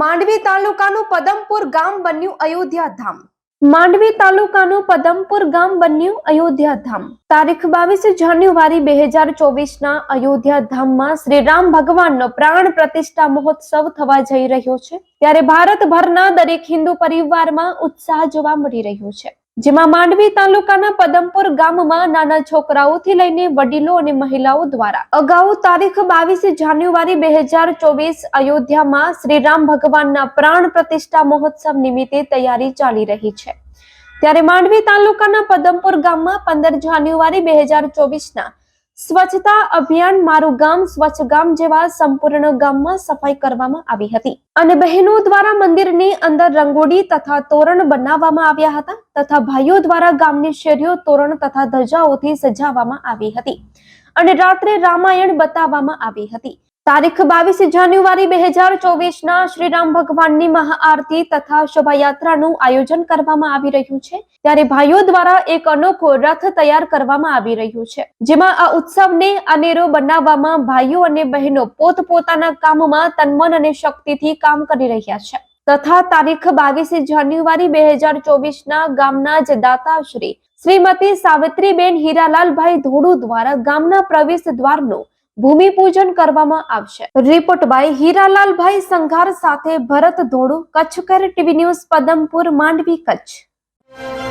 માંડવી તાલુકાનું પદમપુર ગામ બન્યું અયોધ્યા ધામ માંડવી તાલુકાનું પદમપુર ગામ બન્યું અયોધ્યા ધામ તારીખ બાવીસ જાન્યુઆરી બે હજાર ચોવીસના અયોધ્યા ધામમાં શ્રી રામ ભગવાનનો પ્રાણ પ્રતિષ્ઠા મહોત્સવ થવા જઈ રહ્યો છે. ત્યારે ભારતભરના દરેક હિન્દુ પરિવારમાં ઉત્સાહ જોવા મળી રહ્યો છે. જેમાં માંડવી તાલુકાના પદમપુર ગામમાં નાના છોકરાઓથી લઈને વડીલો અને મહિલાઓ દ્વારા અગાઉ તારીખ બાવીસ જાન્યુઆરી બે હજાર ચોવીસ અયોધ્યામાં શ્રી રામ ભગવાનના પ્રાણ પ્રતિષ્ઠા મહોત્સવ નિમિત્તે તૈયારી ચાલી રહી છે. ત્યારે માંડવી તાલુકાના પદમપુર ગામમાં પંદર જાન્યુઆરી બે હજાર ચોવીસના સ્વચ્છતા અભિયાન મારું ગામ સ્વચ્છ ગામ જેવા સંપૂર્ણ ગામમાં સફાઈ કરવામાં આવી હતી. અને બહેનો દ્વારા મંદિરની અંદર રંગોળી તથા તોરણ બનાવવામાં આવ્યા હતા તથા ભાઈઓ દ્વારા ગામની શેરીઓ તોરણ તથા ધજાઓથી સજાવવામાં આવી હતી. અને રાત્રે રામાયણ બતાવવામાં આવી હતી. તારીખ બાવીસ જાન્યુઆરી બે હજાર ચોવીસના શ્રી રામ ભગવાનની મહાઆરતી તથા શોભાયાત્રાનું આયોજન કરવામાં આવી રહ્યું છે. ત્યારે ભાઈઓ દ્વારા એક અનોખો રથ તૈયાર કરવામાં આવી રહ્યું છે. જેમાં આ ઉત્સવને અનેરો બનાવવામાં ભાઈઓ અને બહેનો પોતપોતાના કામમાં તનમન અને શક્તિથી કામ કરી રહ્યા છે. તથા તારીખ બાવીસ જાન્યુઆરી બે હજાર ચોવીસના ગામના જ દાતાશ્રી શ્રીમતી સાવિત્રીબેન હીરાલાલભાઈ ધોડુ દ્વારા ગામના પ્રવેશ દ્વારનું ભૂમિપૂજન કરવામાં આવશે. રિપોર્ટ બાય હીરાલાલભાઈ સંઘાર સાથે ભરત ધોડુ કચ્છકર ટીવી ન્યૂઝ, પદમપુર, માંડવી, કચ્છ.